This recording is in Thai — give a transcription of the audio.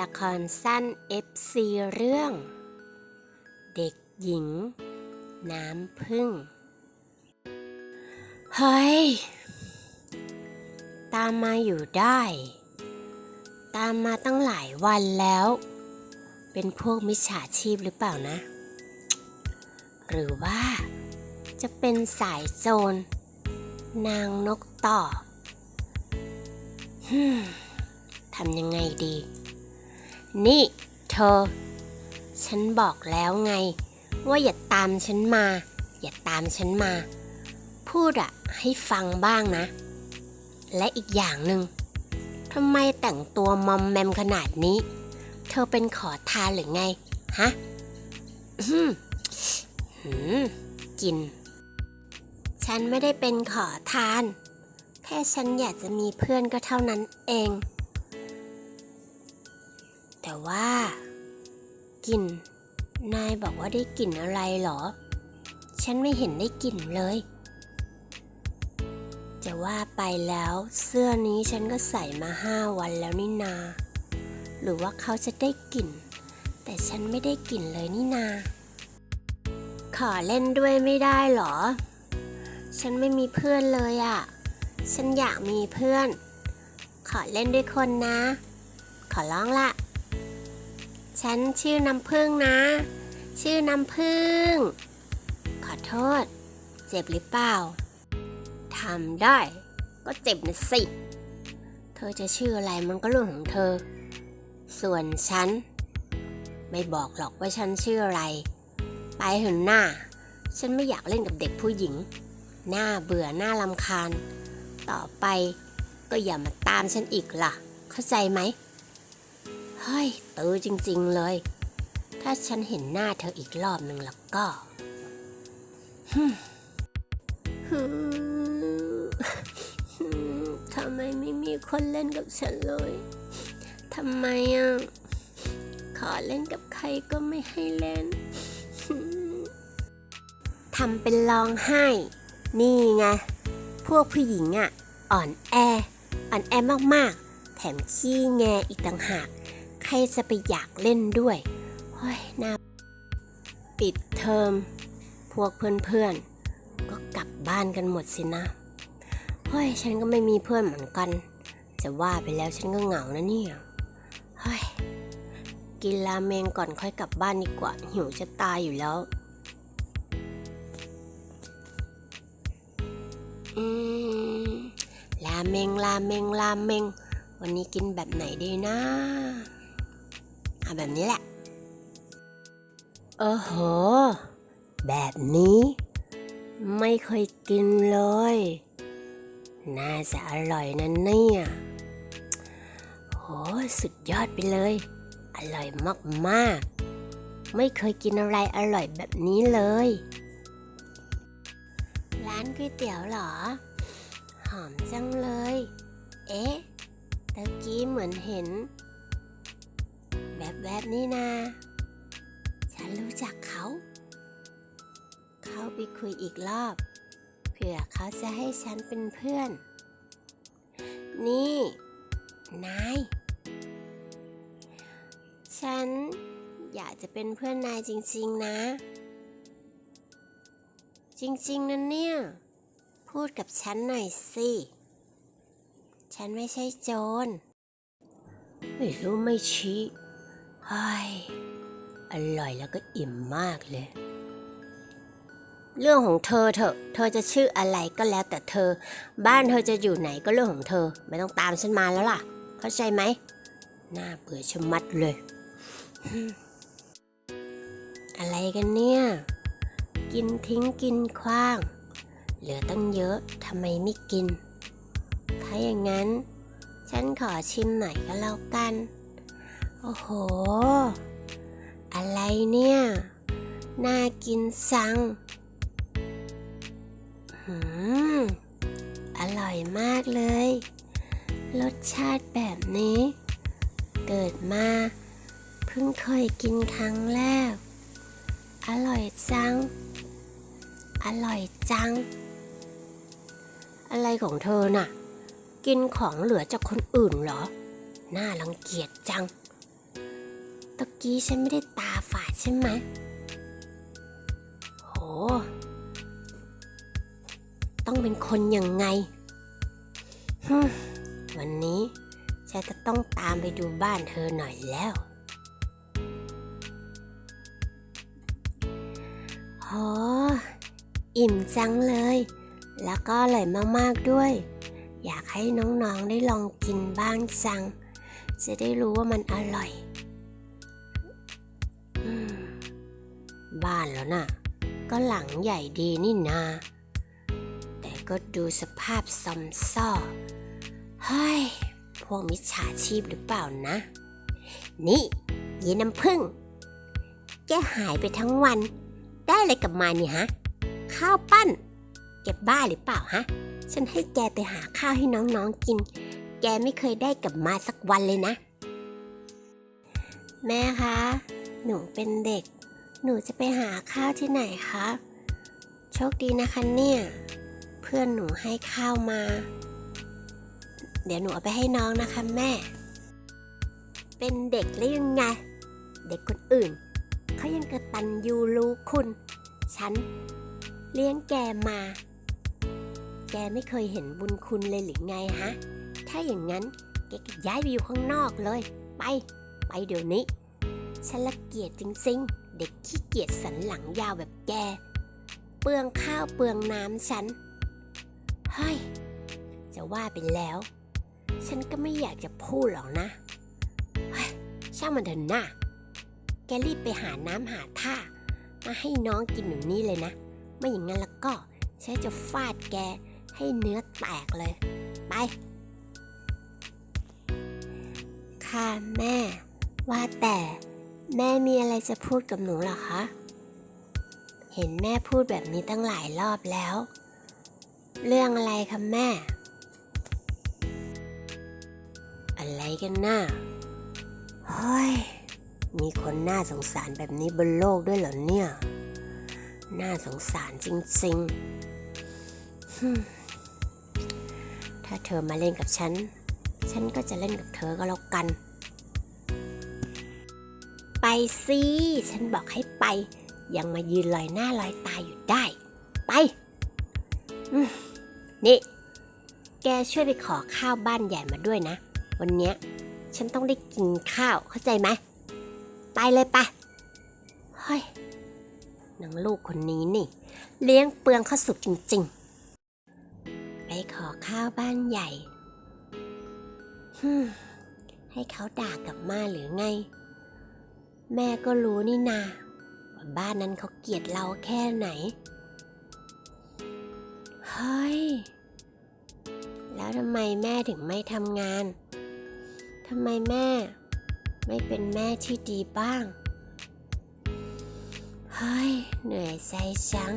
ละครสั้น FC เรื่อง เด็กหญิง น้ำพึ่ง เฮ้ย ตามมาอยู่ได้ ตามมาตั้งหลายวันแล้ว เป็นพวกมิจฉาชีพหรือเปล่านะ หรือว่าจะเป็นสายโจร นางนกต่อทำยังไงดี นี่ เธอ ฉันบอกแล้วไง ว่าอย่าตามฉันมา อย่าตามฉันมา พูดอะให้ฟังบ้างนะ และอีกอย่างหนึ่งทำไมแต่งตัวมอมแมมขนาดนี้ เธอเป็นขอทานหรือไง ฮะอืมหืมกิน ฉันไม่ได้เป็นขอทาน แค่ฉันอยากจะมีเพื่อนก็เท่านั้นเอง แต่ว่ากลิ่น นายบอกว่าได้กลิ่นอะไรเหรอ ฉันไม่เห็นได้กลิ่นเลย จะว่าไปแล้วเสื้อนี้ฉันก็ใส่มาห้าวันแล้วนี่นา หรือว่าเขาจะได้กลิ่น แต่ฉันไม่ได้กลิ่นเลยนี่นา ขอเล่นด้วยไม่ได้เหรอ ฉันไม่มีเพื่อนเลยอะ่ะ ฉันอยากมีเพื่อน ขอเล่นด้วยคนนะ ขอร้องละ ฉันชื่อน้ำพึ่งนะ ชื่อน้ำพึ่ง ขอโทษ เจ็บหรือเปล่าทำได้ ก็เจ็บนะสิ เธอจะชื่ออะไรมันก็เรื่องของเธอ ส่วนฉัน ไม่บอกหรอกว่าฉันชื่ออะไร ไปเถอะหน้า ฉันไม่อยากเล่นกับเด็กผู้หญิง หน้าเบื่อหน้าลำคาญ ต่อไปก็อย่ามาตามฉันอีกล่ะ เข้าใจไหม เฮ้ยตื้อจริง ๆ เลย ถ้าฉันเห็นหน้าเธออีกรอบหนึ่งแล้วก็ฮึทำไมไม่มีคนเล่นกับฉันเลยทำไมอะ ขอเล่นกับใครก็ไม่ให้เล่นทำเป็นร้องไห้ นี่ไง พวกผู้หญิงอะ อ่อนแอ อ่อนแอมากๆ แถมขี้แงอีกต่างหาก ใครจะไปอยากเล่นด้วยเฮ้ยน่าปิดเทอม พวกเพื่อนๆ ก็กลับบ้านกันหมดสินะเฮ้ยฉันก็ไม่มีเพื่อนเหมือนกัน จะว่าไปแล้วฉันก็เหงานะเนี่ยเฮ้ยกินราเมงก่อนค่อยกลับบ้านดีกว่า หิวจะตายอยู่แล้วอืมราเมงราเมงราเมง วันนี้กินแบบไหนดีนะ เอาแบบนี้แหละเออโห แบบนี้ ไม่เคยกินเลย น่าจะอร่อยนะเนี่ยโหสุดยอดไปเลย อร่อยมากๆไม่เคยกินอะไรอร่อยแบบนี้เลย ร้านก๋วยเตี๋ยวเหรอ หอมจังเลย เอ๊ะตะกี้เหมือนเห็น แบบนี้นาฉันรู้จักเขา เข้าไปคุยอีกรอบ เผื่อเขาจะให้ฉันเป็นเพื่อน นี่ นาย ฉันอยากจะเป็นเพื่อนนายจริง ๆ นะ จริง ๆนะเนี่ย พูดกับฉันหน่อยสิ ฉันไม่ใช่โจร ไม่รู้ไม่ชี้ เฮ้ยอร่อยแล้วก็อิ่มมากเลย เรื่องของเธอเถอะเธอจะชื่ออะไรก็แล้วแต่เธอ บ้านเธอจะอยู่ไหนก็เรื่องของเธอ ไม่ต้องตามฉันมาแล้วล่ะ เข้าใจไหมน่าเบื่อชะมัดเลย อะไรกันเนี่ย กินทิ้งกินคว้าง เหลือตั้งเยอะทำไมไม่กิน ถ้าอย่างนั้น ฉันขอชิมหน่อยก็แล้วกัน โอ้โห อะไรเนี่ย น่ากินจังหืมอร่อยมากเลย รสชาติแบบนี้ เกิดมา เพิ่งเคยกินครั้งแรก อร่อยจัง อร่อยจัง อะไรของเธอน่ะ กินของเหลือจากคนอื่นเหรอ น่ารังเกียจจัง ตะกี้ฉันไม่ได้ตาฝาดใช่ไหมโห ต้องเป็นคนยังไง วันนี้ฉันจะต้องตามไปดูบ้านเธอหน่อยแล้วโหอิ่มจังเลย แล้วก็อร่อยมากๆด้วย อยากให้น้องๆได้ลองกินบ้างจัง จะได้รู้ว่ามันอร่อย บ้านแล้วน่ะ ก็หลังใหญ่ดีนี่นา แต่ก็ดูสภาพซอมซ่อ เฮ้ย พวกมิจฉาชีพหรือเปล่านะ นี่เย็นน้ำผึ้งแกหายไปทั้งวัน ได้อะไรกลับมาเนี่ยฮะ ข้าวปั้น แกบ้าหรือเปล่าฮะ ฉันให้แกไปหาข้าวให้น้องๆกิน แกไม่เคยได้กลับมาสักวันเลยนะ แม่คะ หนูเป็นเด็ก หนูจะไปหาข้าวที่ไหนคะ โชคดีนะคะเนี่ย เพื่อนหนูให้ข้าวมา เดี๋ยวหนูเอาไปให้น้องนะคะแม่ เป็นเด็กหรือยังไง เด็กคนอื่น เขายังกระตันยูรู้คุณ ฉัน เลี้ยงแกมา แกไม่เคยเห็นบุญคุณเลยหรือไงฮะ ถ้าอย่างนั้นแกก็ย้ายไปอยู่ข้างนอกเลย ไป ไปเดี๋ยวนี้ ฉันละเกียจจริงๆ เด็กขี้เกียจสันหลังยาวแบบแก เปลืองข้าวเปลืองน้ำฉันเฮ้ยจะว่าไปแล้ว ฉันก็ไม่อยากจะพูดหรอกนะเฮ้ยช่างมันเถอะนะแกรีบไปหาน้ำหาท่า มาให้น้องกินอยู่นี่เลยนะ ไม่อย่างนั้นแล้วก็ฉันจะฟาดแกให้เนื้อแตกเลย ไปค่ะแม่ ว่าแต่ แม่มีอะไรจะพูดกับหนูหรอคะ เห็นแม่พูดแบบนี้ตั้งหลายรอบแล้ว เรื่องอะไรคะแม่ อะไรกันน่ะเฮ้ย มีคนน่าสงสารแบบนี้บนโลกด้วยเหรอเนี่ย น่าสงสารจริงๆ ถ้าเธอมาเล่นกับฉัน ฉันก็จะเล่นกับเธอก็แล้วกัน สิ ฉันบอกให้ไป ยังมายืนลอยหน้าลอยตาอยู่ได้ ไปนี่ แกช่วยไปขอข้าวบ้านใหญ่มาด้วยนะ วันเนี้ย ฉันต้องได้กินข้าวเข้าใจไหม ไปเลยปะเฮ้ยนางลูกคนนี้นี่ เลี้ยงเปลืองข้าวสุกจริง ๆ ไปขอข้าวบ้านใหญ่ให้เขาด่ากลับมาหรือไง แม่ก็รู้นี่นาว่าบ้านนั้นเขาเกลียดเราแค่ไหน เฮ้ย แล้วทำไมแม่ถึงไม่ทำงาน ทำไมแม่ ไม่เป็นแม่ที่ดีบ้าง เฮ้ย เหนื่อยใจจัง